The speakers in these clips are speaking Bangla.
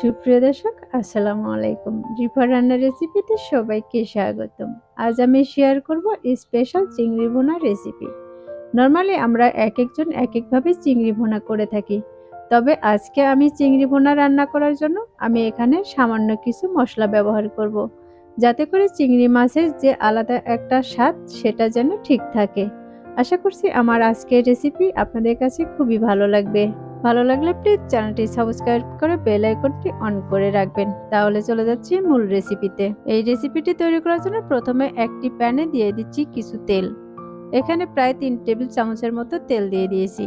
সুপ্রিয় দর্শক, আসসালামু আলাইকুম। রিফা রান্নার রেসিপিতে সবাইকে স্বাগতম। আজ আমি শেয়ার করব স্পেশাল চিংড়ি ভুনা রেসিপি নর্মালি আমরা এক একজন এক একভাবে চিংড়ি ভুনা করে থাকি। তবে আজকে আমি চিংড়ি ভুনা রান্না করার জন্য আমি এখানে সামান্য কিছু মশলা ব্যবহার করব। যাতে করে চিংড়ি মাছের যে আলাদা একটা স্বাদ, সেটা যেন ঠিক থাকে। আশা করছি আমার আজকের রেসিপি আপনাদের কাছে খুবই ভালো লাগবে। ভালো লাগলে প্লিজ চ্যানেলটি সাবস্ক্রাইব করে বেল আইকনটি অন করে রাখবেন। তাহলে চলে যাচ্ছি মূল রেসিপিতে এই রেসিপিটি তৈরি করার জন্য প্রথমে একটি প্যানে দিয়ে দিচ্ছি কিছু তেল। এখানে প্রায় তিন টেবিল চামচের মতো তেল দিয়ে দিয়েছি।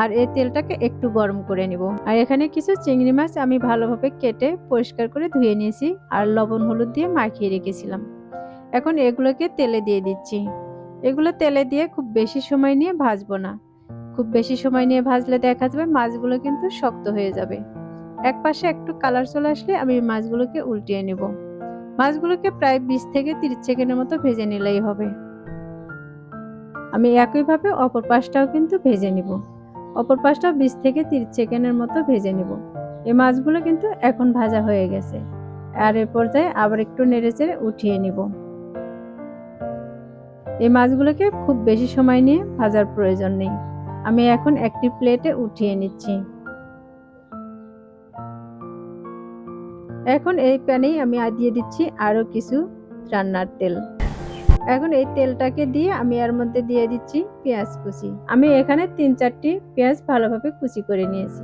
আর এই তেলটাকে একটু গরম করে নিব। আর এখানে কিছু চিংড়ি মাছ আমি ভালোভাবে কেটে পরিষ্কার করে ধুয়ে নিয়েছি আর লবণ, হলুদ দিয়ে মাখিয়ে রেখেছিলাম। এখন এগুলোকে তেলে দিয়ে দিচ্ছি। এগুলো তেলে দিয়ে খুব বেশি সময় নিয়ে ভাজবো না। খুব বেশি সময় নিয়ে ভাজলে দেখা যাবে মাছগুলো কিন্তু শক্ত হয়ে যাবে। এক পাশে একটু কালার চলে আসলে আমি মাছগুলোকে উল্টিয়ে নেব। মাছগুলোকে প্রায় বিশ থেকে তিরিশ সেকেন্ডের মতো ভেজে নিলেই হবে। আমি একইভাবে অপর পাশটাও কিন্তু ভেজে নিব। অপর পাশটাও বিশ থেকে তিরিশ সেকেন্ডের মতো ভেজে নিব। এই মাছগুলো কিন্তু এখন ভাজা হয়ে গেছে। আর এ পর্যায়ে আবার একটু নেড়ে চেড়ে উঠিয়ে নিব। এই মাছগুলোকে খুব বেশি সময় নিয়ে ভাজার প্রয়োজন নেই। আমি এখন একটি প্লেটে উঠিয়ে নিচ্ছি। এখন এই প্যানেই আমি দিয়ে দিচ্ছি আরও কিছু রান্নার তেল। এখন এই তেলটাকে দিয়ে আমি এর মধ্যে দিয়ে দিচ্ছি পেঁয়াজ কুচি। আমি এখানে তিন চারটি পেঁয়াজ ভালোভাবে কুচি করে নিয়েছি।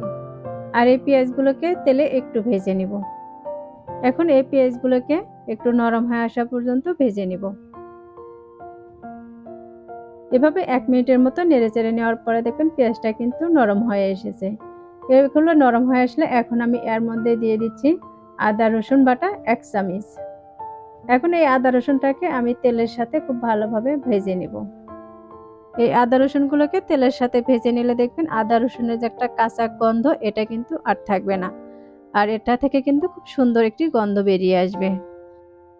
আর এই পেঁয়াজগুলোকে তেলে একটু ভেজে নিব। এখন এই পেঁয়াজগুলোকে একটু নরম হয়ে আসা পর্যন্ত ভেজে নিব। এভাবে এক মিনিটের মতো নেড়ে চেড়ে নেওয়ার পরে দেখবেন পেঁয়াজটা কিন্তু নরম হয়ে এসেছে। এগুলো নরম হয়ে আসলে এখন আমি এর মধ্যে দিয়ে দিচ্ছি আদা, রসুন বাটা, এক চামিচ। এখন এই আদা, রসুনটাকে আমি তেলের সাথে খুব ভালোভাবে ভেজে নিব। এই আদা, রসুনগুলোকে তেলের সাথে ভেজে নিলে দেখবেন আদা, রসুনের যে একটা কাঁচা গন্ধ, এটা কিন্তু আর থাকবে না। আর এটা থেকে কিন্তু খুব সুন্দর একটি গন্ধ বেরিয়ে আসবে।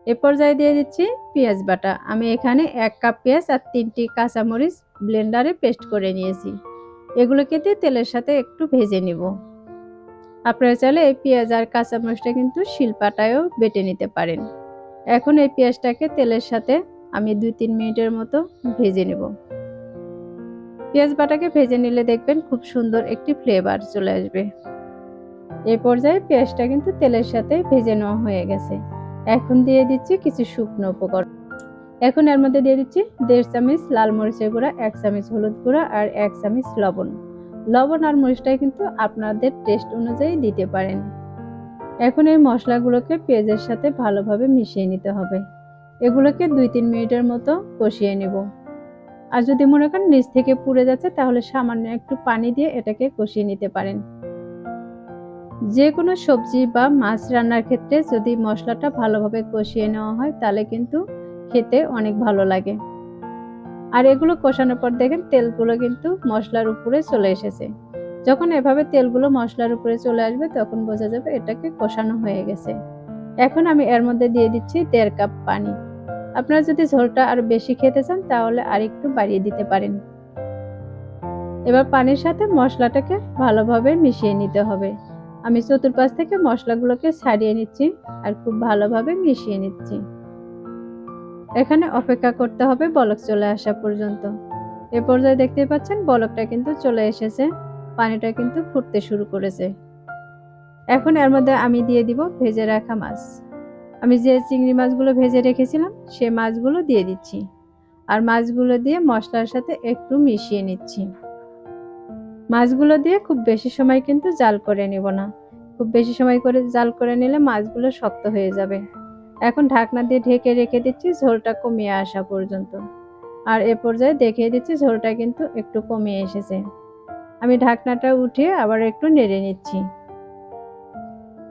এ পর্যায়ে দিয়ে দিচ্ছি পেঁয়াজ বাটা। আমি এখানে এক কাপ পেঁয়াজ আর তিনটি কাঁচামরিচ ব্লেন্ডারে পেস্ট করে নিয়েছি। এগুলোকে দিয়ে তেলের সাথে একটু ভেজে নিব। আপনারা চাইলে এই পেঁয়াজ আর কাঁচামরিচটা কিন্তু শিলপাটায়ও বেটে নিতে পারেন। এখন এই পেঁয়াজটাকে তেলের সাথে আমি দুই তিন মিনিটের মতো ভেজে নেব। পেঁয়াজ বাটাকে ভেজে নিলে দেখবেন খুব সুন্দর একটি ফ্লেভার চলে আসবে। এই পর্যায়ে পেঁয়াজটা কিন্তু তেলের সাথে ভেজে নেওয়া হয়ে গেছে। এখন দিয়ে দিচ্ছি কিছু শুকনো উপকরণ। এখন এর মধ্যে দিয়ে দিচ্ছি দেড় চামচ লাল মরিচের গুঁড়া, এক চামচ হলুদ গুঁড়া আর এক চামচ লবণ। লবণ আর মরিচটাই কিন্তু আপনাদের টেস্ট অনুযায়ী দিতে পারেন। এখন এই মশলাগুলোকে পেঁয়াজের সাথে ভালোভাবে মিশিয়ে নিতে হবে। এগুলোকে দুই তিন মিনিটের মতো কষিয়ে নেব। আর যদি মনে করেন নিচ থেকে পুড়ে যাচ্ছে, তাহলে সামান্য একটু পানি দিয়ে এটাকে কষিয়ে নিতে পারেন। যে কোনো সবজি বা মাছ রান্নার ক্ষেত্রে যদি মশলাটা ভালোভাবে কষিয়ে নেওয়া হয়, তাহলে কিন্তু খেতে অনেক ভালো লাগে। আর এগুলো কষানোর পর দেখেন তেলগুলো কিন্তু মশলার উপরে চলে এসেছে। যখন এভাবে তেলগুলো মশলার উপরে চলে আসবে, তখন বোঝা যাবে এটাকে কষানো হয়ে গেছে। এখন আমি এর মধ্যে দিয়ে দিচ্ছি দেড় কাপ পানি। আপনারা যদি ঝোলটা আরও বেশি খেতে চান, তাহলে আর একটু বাড়িয়ে দিতে পারেন। এবার পানির সাথে মশলাটাকে ভালোভাবে মিশিয়ে নিতে হবে। আমি চতুর্পাশ থেকে মশলাগুলোকে ছাড়িয়ে নিচ্ছি আর খুব ভালোভাবে মিশিয়ে নিচ্ছি। এখানে অপেক্ষা করতে হবে বলক চলে আসা পর্যন্ত। এ পর্যায়ে দেখতে পাচ্ছেন বলকটা কিন্তু চলে এসেছে, পানিটা কিন্তু ফুটতে শুরু করেছে। এখন এর মধ্যে আমি দিয়ে দিব ভেজে রাখা মাছ। আমি যে চিংড়ি মাছগুলো ভেজে রেখেছিলাম, সে মাছগুলো দিয়ে দিচ্ছি। আর মাছগুলো দিয়ে মশলার সাথে একটু মিশিয়ে নিচ্ছি। মাছগুলো দিয়ে খুব বেশি সময় কিন্তু জাল করে নিব না। খুব বেশি সময় করে জাল করে নিলে মাছগুলো শক্ত হয়ে যাবে। এখন ঢাকনা দিয়ে ঢেকে রেখে দিচ্ছি, ঝোলটা কমিয়ে আসা পর্যন্ত। আর এ পর্যায়ে দেখিয়ে দিচ্ছি ঝোলটা কিন্তু একটু কমিয়ে এসেছে। আমি ঢাকনাটা উঠিয়ে আবার একটু নেড়ে নিচ্ছি।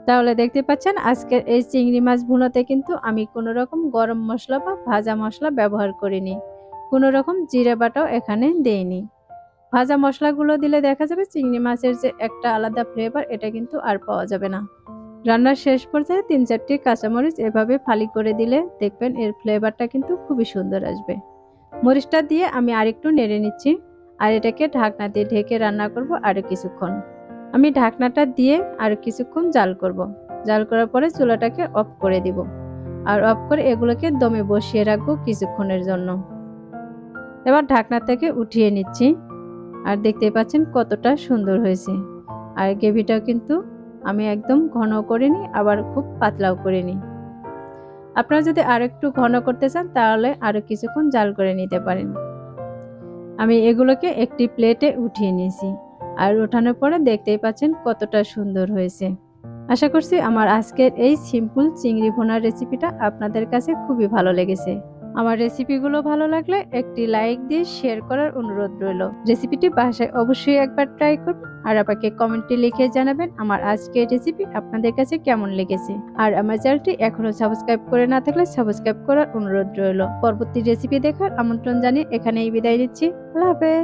তাহলে দেখতে পাচ্ছেন, আজকের এই চিংড়ি মাছ ভুনোতে কিন্তু আমি কোনো রকম গরম মশলা বা ভাজা মশলা ব্যবহার করিনি। কোনো রকম জিরে বাটাও এখানে দেইনি। ভাজা মশলাগুলো দিলে দেখা যাবে চিংড়ি মাছের যে একটা আলাদা ফ্লেভার এটা কিন্তু আর পাওয়া যাবে না। রান্নার শেষ পর্যায়ে তিন চারটি কাঁচামরিচ এভাবে ফালি করে দিলে দেখবেন এর ফ্লেভারটা কিন্তু খুবই সুন্দর আসবে। মরিচটা দিয়ে আমি আরেকটু নেড়ে নিচ্ছি আর এটাকে ঢাকনা দিয়ে ঢেকে রান্না করব আরও কিছুক্ষণ। আমি ঢাকনাটা দিয়ে আরও কিছুক্ষণ জাল করব। জাল করার পরে চুলাটাকে অফ করে দিব আর অফ করে এগুলোকে দমে বসিয়ে রাখব কিছুক্ষণের জন্য। এবার ঢাকনা থেকে উঠিয়ে নিচ্ছি। আর দেখতেই পাচ্ছেন কতটা সুন্দর হয়েছে। আর গ্রেভিটাও কিন্তু আমি একদম ঘন করে নিই, আবার খুব পাতলাও করে নিই। আপনারা যদি আর একটু ঘন করতে চান, তাহলে আরও কিছুক্ষণ জাল করে নিতে পারেন। আমি এগুলোকে একটি প্লেটে উঠিয়ে নিয়েছি, আর ওঠানোর পরে দেখতেই পাচ্ছেন কতটা সুন্দর হয়েছে। আশা করছি আমার আজকের এই সিম্পল চিংড়ি ভোনার রেসিপিটা আপনাদের কাছে খুবই ভালো লেগেছে। আমার রেসিপিগুলো ভালো লাগলে একটি লাইক দিয়ে শেয়ার করার অনুরোধ রইল। রেসিপিটি বাসায় অবশ্যই একবার ট্রাই করুন আর আমাকে কমেন্টে লিখে জানাবেন আমার আজকে রেসিপি আপনাদের কাছে কেমন লেগেছে। আর আমার চ্যানেলটি এখনও সাবস্ক্রাইব করে না থাকলে সাবস্ক্রাইব করার অনুরোধ রইল। পরবর্তী রেসিপি দেখার আমন্ত্রণ জানিয়ে এখানেই বিদায় দিচ্ছি আল্লাহ হাফেজ।